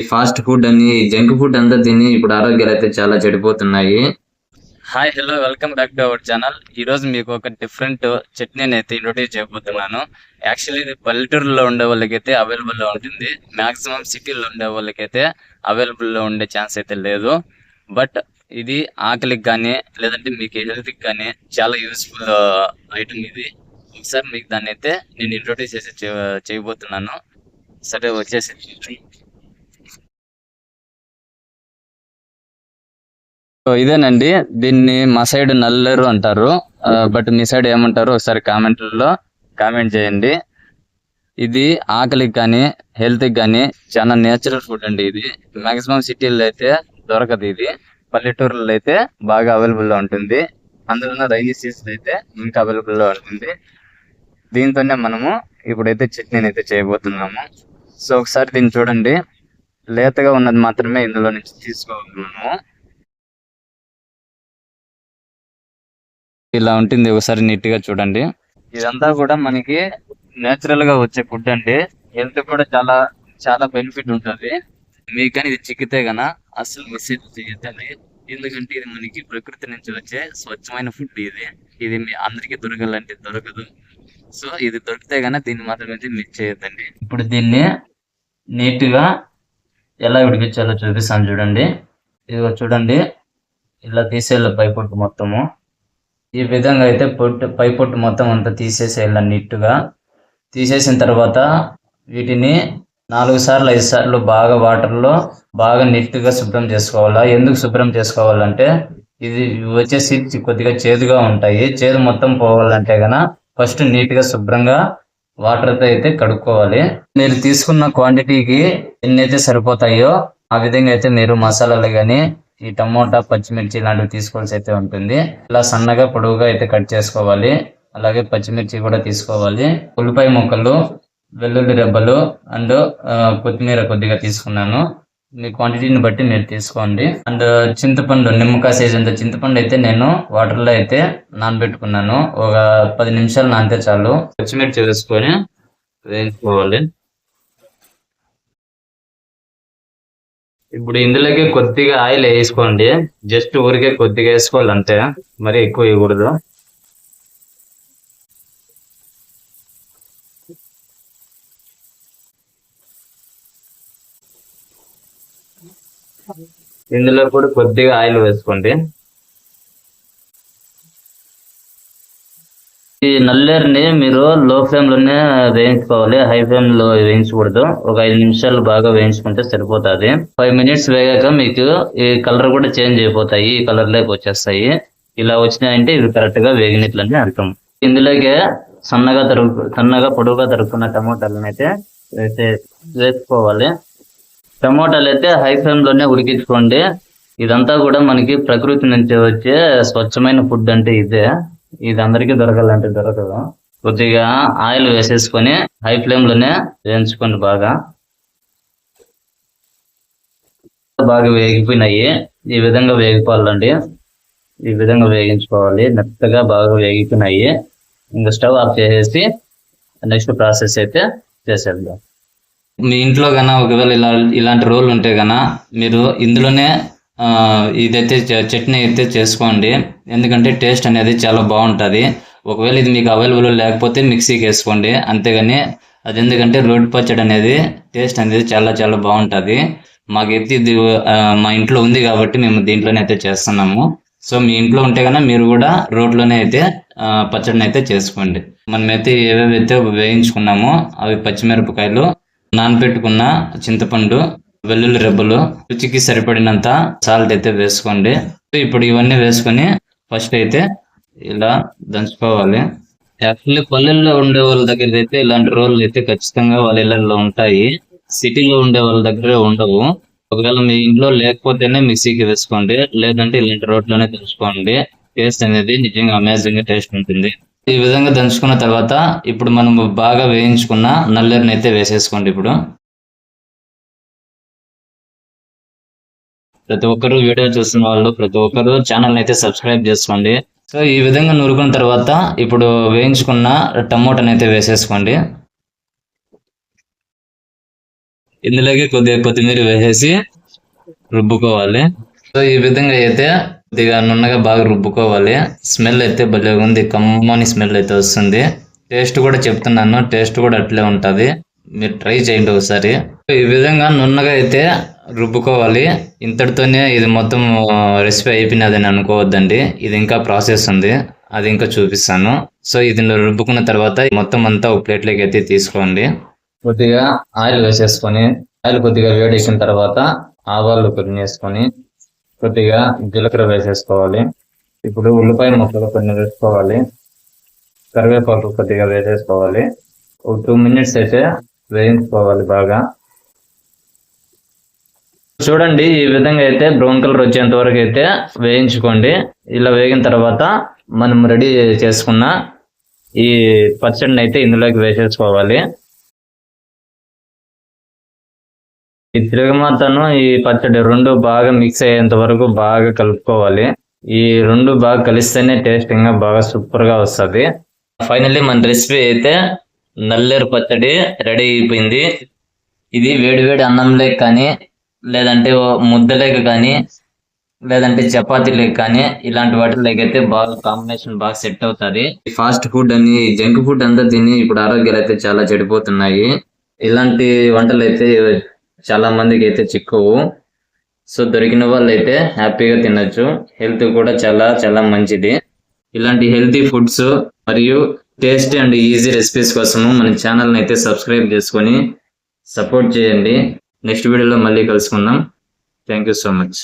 Fast food అని junk food అంతా తిని ఇప్పుడు ఆరోగ్యాలు అయితే చాలా చెడిపోతున్నాయి. Hi hello welcome back to our channel. ఈ రోజు మీకు ఒక డిఫరెంట్ చట్నీని అయితే ఇంట్రొడ్యూస్ చేయబోతున్నాను. యాక్చువల్లీ ఇది పల్లెటూరులో ఉండే వాళ్ళకైతే అవైలబుల్లో ఉంటుంది. మాక్సిమం సిటీలో ఉండే వాళ్ళకైతే అవైలబుల్లో ఉండే ఛాన్స్ అయితే లేదు. బట్ ఇది ఆకలికి కానీ లేదంటే మీకు హెల్త్కి కానీ చాలా యూస్ఫుల్ ఐటమ్ ఇది. ఒకసారి మీకు దాన్ని అయితే నేను ఇంట్రొడ్యూస్ చేసి చేయబోతున్నాను. సరే వచ్చేసి ఇదేనండి. దీన్ని మా సైడ్ నల్లేరు అంటారు. బట్ మీ సైడ్ ఏమంటారు ఒకసారి కామెంట్లలో కామెంట్ చేయండి. ఇది ఆకలికి కానీ హెల్త్కి కానీ చాలా నేచురల్ ఫుడ్ అండి ఇది. మాక్సిమం సిటీల్లో అయితే దొరకదు ఇది. పల్లెటూరులో అయితే బాగా అవైలబుల్లో ఉంటుంది. అందులో రైనీ సీజన్ అయితే ఇంకా అవైలబుల్లో ఉంటుంది. దీంతోనే మనము ఇప్పుడైతే చట్నీని అయితే చేయబోతున్నాము. సో ఒకసారి దీన్ని చూడండి. లేతగా ఉన్నది మాత్రమే ఇందులో నుంచి తీసుకోగలము ఇలా ఉంటుంది ఒకసారి నీట్గా చూడండి. ఇదంతా కూడా మనకి నేచురల్గా వచ్చే ఫుడ్ అండి. హెల్త్ కూడా చాలా చాలా బెనిఫిట్ ఉంటుంది. మీకు కానీ ఇది చిక్కితే గనా అసలు మిస్ చేయొద్దండి. ఎందుకంటే ఇది మనకి ప్రకృతి నుంచి వచ్చే స్వచ్ఛమైన ఫుడ్ ఇది. ఇది మీ అందరికీ దొరకాలంటే దొరకదు. సో ఇది దొరికితే గన దీన్ని మాత్రం అయితే మిస్ చేయొద్దండి. ఇప్పుడు దీన్ని నీట్గా ఎలా విడిపించాలో చూపిస్తాను చూడండి. ఇదిగో చూడండి. ఇలా తీసేయాలి పై మొత్తము. ఈ విధంగా అయితే పొట్టు పై పొట్టు మొత్తం అంతా తీసేసేయాలి నీట్గా. తీసేసిన తర్వాత వీటిని నాలుగు సార్లు ఐదు సార్లు బాగా వాటర్లో బాగా నీట్గా శుభ్రం చేసుకోవాలా. ఎందుకు శుభ్రం చేసుకోవాలంటే ఇది వచ్చేసి కొద్దిగా చేదుగా ఉంటాయి. చేదు మొత్తం పోవాలంటే గన ఫస్ట్ నీట్గా శుభ్రంగా వాటర్తో అయితే కడుక్కోవాలి. మీరు తీసుకున్న క్వాంటిటీకి ఎన్ని అయితే సరిపోతాయో ఆ విధంగా అయితే మీరు మసాలాలు కానీ ఈ టమోటా పచ్చిమిర్చి ఇలాంటివి తీసుకోవాల్సి అయితే ఉంటుంది. ఇలా సన్నగా పొడవుగా అయితే కట్ చేసుకోవాలి. అలాగే పచ్చిమిర్చి కూడా తీసుకోవాలి. ఉల్లిపాయ ముక్కలు వెల్లుల్లి రెబ్బలు అండ్ కొత్తిమీర కొద్దిగా తీసుకున్నాను. మీ క్వాంటిటీని బట్టి మీరు తీసుకోండి. అండ్ చింతపండు నిమ్మకాయ సైజ్ అంత చింతపండు అయితే నేను వాటర్లో అయితే నానబెట్టుకున్నాను. ఒక పది నిమిషాలు నానితే చాలు. పచ్చిమిర్చి వేసుకొని వేయించుకోవాలి. ఇప్పుడు ఇందులోకి కొద్దిగా ఆయిల్ వేసుకోండి. జస్ట్ ఊరికే కొద్దిగా వేసుకోవాలి అంతే. మరి ఎక్కువ వేయకూడదు. ఇందులో కూడా కొద్దిగా ఆయిల్ వేసుకోండి. ఈ నల్లేరుని మీరు లో ఫ్లేమ్లోనే వేయించుకోవాలి. హై ఫ్లేమ్లో వేయించకూడదు. ఒక ఐదు నిమిషాలు బాగా వేయించుకుంటే సరిపోతుంది. ఫైవ్ మినిట్స్ వేగాక మీకు ఈ కలర్ కూడా చేంజ్ అయిపోతాయి. ఈ కలర్లోకి వచ్చేస్తాయి. ఇలా వచ్చినాయంటే ఇవి కరెక్ట్గా వేగినట్లని అర్థం. ఇందులోకే సన్నగా తరుగు సన్నగా పొడవుగా తరుగుతున్న టమోటాలను అయితే వేసే- వేసుకోవాలి. టమోటాలు అయితే హై ఫ్లేమ్లోనే ఉడికించుకోండి. ఇదంతా కూడా మనకి ప్రకృతి నుంచి వచ్చే స్వచ్ఛమైన ఫుడ్ అంటే ఇదే. ఇది అందరికీ దొరకాలంటే దొరకదు. కొద్దిగా ఆయిల్ వేసేసుకొని హై ఫ్లేమ్లోనే వేయించుకోండి బాగా. బాగా వేగిపోయినాయి. ఈ విధంగా వేగిపోవాలండి. ఈ విధంగా వేగించుకోవాలి. మెత్తగా బాగా వేగిపోయినాయి. ఇంకా స్టవ్ ఆఫ్ చేసేసి నెక్స్ట్ ప్రాసెస్ అయితే చేసేద్దాం. మీ ఇంట్లో కన్నా ఒకవేళ ఇలా ఇలాంటి రోల్ ఉంటే కన్నా మీరు ఇందులోనే ఇదైతే చట్నీ అయితే చేసుకోండి. ఎందుకంటే టేస్ట్ అనేది చాలా బాగుంటుంది. ఒకవేళ ఇది మీకు అవైలబుల్ లేకపోతే మిక్సీకి వేసుకోండి. అంతేగాని అది ఎందుకంటే రోడ్ పచ్చడి అనేది టేస్ట్ అనేది చాలా చాలా బాగుంటుంది. మాకైతే ఇది మా ఇంట్లో ఉంది కాబట్టి మేము దీంట్లోనే అయితే చేస్తున్నాము. సో మీ ఇంట్లో ఉంటే కనుక మీరు కూడా రోడ్లోనే అయితే పచ్చడిని అయితే చేసుకోండి. మనమైతే ఏవేవైతే వేయించుకున్నామో అవి పచ్చిమిరపకాయలు నానబెట్టుకున్న చింతపండు వెల్లుల్లి రెబ్బలు రుచికి సరిపడినంత సాల్ట్ అయితే వేసుకోండి. ఇప్పుడు ఇవన్నీ వేసుకొని ఫస్ట్ అయితే ఇలా దంచుకోవాలి. యాక్చువల్లీ పల్లెల్లో ఉండే వాళ్ళ దగ్గర అయితే ఇలాంటి రోళ్ళు అయితే ఖచ్చితంగా వాళ్ళ ఇళ్ళలో ఉంటాయి. సిటీలో ఉండే వాళ్ళ దగ్గర ఉండవు. ఒకవేళ మీ ఇంట్లో లేకపోతేనే మిక్సీకి వేసుకోండి. లేదంటే ఇలాంటి రోట్లోనే దంచుకోండి. టేస్ట్ అనేది నిజంగా అమేజింగ్గా టేస్ట్ ఉంటుంది. ఈ విధంగా దంచుకున్న తర్వాత ఇప్పుడు మనం బాగా వేయించుకున్న నల్లేరుని అయితే వేసేసుకోండి ఇప్పుడు. ప్రతి ఒక్కరు వీడియో చూస్తున్న వాళ్ళు ప్రతి ఒక్కరు ఛానల్ అయితే సబ్స్క్రైబ్ చేసుకోండి. సో ఈ విధంగా నూరుకున్న తర్వాత ఇప్పుడు వేయించుకున్న టమోటాని అయితే వేసేసుకోండి. ఇందులోకి కొద్దిగా కొత్తిమీర వేసేసి రుబ్బుకోవాలి. సో ఈ విధంగా అయితే కొద్దిగా నున్నగా బాగా రుబ్బుకోవాలి. స్మెల్ అయితే భలే ఉంది. కమ్మని స్మెల్ అయితే వస్తుంది. టేస్ట్ కూడా చెప్తున్నాను. టేస్ట్ కూడా అట్లే ఉంటుంది. మీరు ట్రై చేయండి ఒకసారి. ఈ విధంగా నున్నగా అయితే రుబ్బుకోవాలి. ఇంతటితోనే ఇది మొత్తం రెసిపీ అయిపోయినదని అనుకోవద్దండి. ఇది ఇంకా ప్రాసెస్ ఉంది. అది ఇంకా చూపిస్తాను. సో ఇది రుబ్బుకున్న తర్వాత మొత్తం అంతా ఒక ప్లేట్లోకి అయితే తీసుకోండి. కొద్దిగా ఆయిల్ వేసేసుకొని ఆయిల్ కొద్దిగా వేడెక్కిన తర్వాత ఆవాలు కొన్ని వేసుకొని కొద్దిగా జీలకర్ర వేసేసుకోవాలి. ఇప్పుడు ఉల్లిపాయ ముక్కలు కొన్ని వేసుకోవాలి. కరివేపాకు కొద్దిగా వేసేసుకోవాలి. ఒక టూ మినిట్స్ అయితే వేయించుకోవాలి బాగా. చూడండి ఈ విధంగా అయితే బ్రౌన్ కలర్ వచ్చేంత వరకు అయితే వేయించుకోండి. ఇలా వేగిన తర్వాత మనం రెడీ చేసుకున్న ఈ పచ్చడిని అయితే ఇందులోకి వేసేసుకోవాలి. ఈ తిరగమాతను ఈ పచ్చడి రెండు బాగా మిక్స్ అయ్యేంత వరకు బాగా కలుపుకోవాలి. ఈ రెండు బాగా కలిస్తేనే టేస్ట్ ఇంకా బాగా సూపర్గా వస్తుంది. ఫైనల్లీ మన రెసిపీ అయితే నల్లేరు పచ్చడి రెడీ అయిపోయింది. ఇది వేడి వేడి అన్నంలోకి కానీ లేదంటే ముద్దలేక కానీ లేదంటే చపాతీలకు కానీ ఇలాంటి వాటిలోకి అయితే బాగా కాంబినేషన్ బాగా సెట్ అవుతుంది. ఫాస్ట్ ఫుడ్ అని జంక్ ఫుడ్ అంతా తిని ఇప్పుడు ఆరోగ్యాలు అయితే చాలా చెడిపోతున్నాయి. ఇలాంటి వంటలు అయితే చాలా మందికి అయితే చిక్కవు. సో దొరికిన వాళ్ళు అయితే హ్యాపీగా తినొచ్చు. హెల్త్ కూడా చాలా చాలా మంచిది. ఇలాంటి హెల్తీ ఫుడ్స్ మరియు టేస్టీ అండ్ ఈజీ రెసిపీస్ కోసము మన ఛానల్ని అయితే సబ్స్క్రైబ్ చేసుకొని సపోర్ట్ చేయండి. నెక్స్ట్ వీడియోలో మళ్ళీ కలుసుకుందాం. Thank you so much